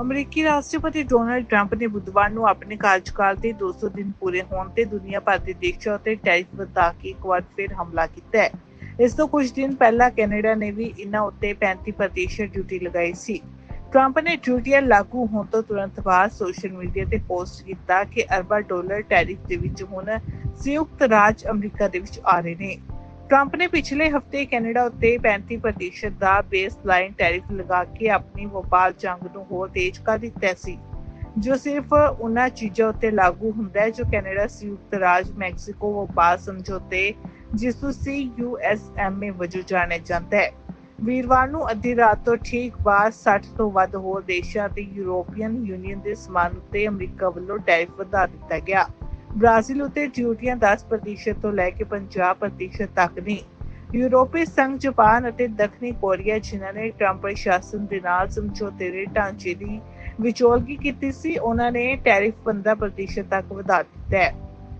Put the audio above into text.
ਅਮਰੀਕੀ ਰਾਸ਼ਟਰਪਤੀ Donald Trump ਨੇ ਬੁੱਧਵਾਰ ਨੂੰ ਆਪਣੇ ਕਾਰਜਕਾਲ ਦੇ 200 ਦਿਨ ਪੂਰੇ ਹੋਣ ਤੇ ਦੁਨੀਆ ਭਰ ਦੇ ਦੇਸ਼ਾਂ ਉੱਤੇ ਟੈਰਿਫ ਵਧਾ ਕੇ ਇੱਕ ਵਾਰ ਫਿਰ ਹਮਲਾ ਕੀਤਾ ਹੈ। ਇਸ ਤੋਂ ਕੁਝ ਦਿਨ ਪਹਿਲਾਂ ਕੈਨੇਡਾ ਨੇ ਵੀ ਇਹਨਾਂ ਉੱਤੇ 35% ਡਿਊਟੀ ਲਗਾਈ ਸੀ। ਟਰੰਪ ਨੇ ਡਿਊਟੀਆਂ ਲਾਗੂ ਹੋਣ ਤੋਂ ਤੁਰੰਤ ਬਾਅਦ ਸੋਸ਼ਲ ਮੀਡੀਆ ਤੇ ਪੋਸਟ ਕੀਤਾ ਕਿ ਅਰਬਾਂ ਡਾਲਰ ਟੈਰਿਫ ਦੇ ਵਿੱਚ ਹੁਣ ਸੰਯੁਕਤ ਰਾਜ ਅਮਰੀਕਾ ਦੇ ਵਿੱਚ ਆ ਰਹੇ ਨੇ। ਟਰੰਪ ਨੇ ਪਿਛਲੇ ਹਫ਼ਤੇ ਕੈਨੇਡਾ ਉੱਤੇ 35% ਦਾ ਬੇਸਲਾਈਨ ਟੈਰਿਫ ਲਗਾ ਕੇ ਆਪਣੀ ਵਪਾਰ ਜੰਗ ਨੂੰ ਹੋਰ ਤੇਜ਼ ਕਰ ਦਿੱਤਾ ਸੀ, ਜੋ ਸਿਰਫ ਉਹਨਾਂ ਚੀਜ਼ਾਂ ਉੱਤੇ ਲਾਗੂ ਹੁੰਦਾ ਹੈ ਜੋ ਕੈਨੇਡਾ ਸੰਯੁਕਤ ਰਾਜ ਮੈਕਸੀਕੋ ਵਪਾਰ ਸਮਝੌਤੇ, ਜਿਸ ਨੂੰ CUSMA ਵਜੋਂ ਜਾਣਿਆ ਜਾਂਦਾ ਹੈ। ਵੀਰਵਾਰ ਨੂੰ ਅੱਧੀ ਰਾਤ ਤੋਂ ਠੀਕ ਬਾਅਦ 60 ਤੋਂ ਵੱਧ ਹੋਰ ਦੇਸ਼ਾਂ ਤੇ ਯੂਰੋਪੀਅਨ ਯੂਨੀਅਨ ਦੇ ਸਮਾਨ ਉੱਤੇ ਅਮਰੀਕਾ ਵੱਲੋਂ ਟੈਰਿਫ ਵਧਾ ਦਿੱਤਾ ਗਿਆ। ਬ੍ਰਾਜ਼ੀਲ ਉੱਤੇ ਡਿਊਟੀਆਂ 10% ਤੋਂ ਲੈ ਕੇ 50% ਤੱਕ ਨੇ। ਯੂਰਪੀ ਸੰਘ ਜਾਪਾਨ ਅਤੇ ਦੱਖਣੀ ਕੋਰੀਆ, ਜਿਨ੍ਹਾਂ ਨੇ ਟਰੰਪ ਪ੍ਰਸ਼ਾਸਨ ਦੇ ਨਾਲ ਸਮਝੌਤੇ ਦੇ ਢਾਂਚੇ ਦੀ ਵਿਚੋਲਗੀ ਕੀਤੀ ਸੀ, ਉਹਨਾਂ ਨੇ ਟੈਰਿਫ 15% ਤੱਕ ਵਧਾ ਦਿੱਤਾ ਹੈ।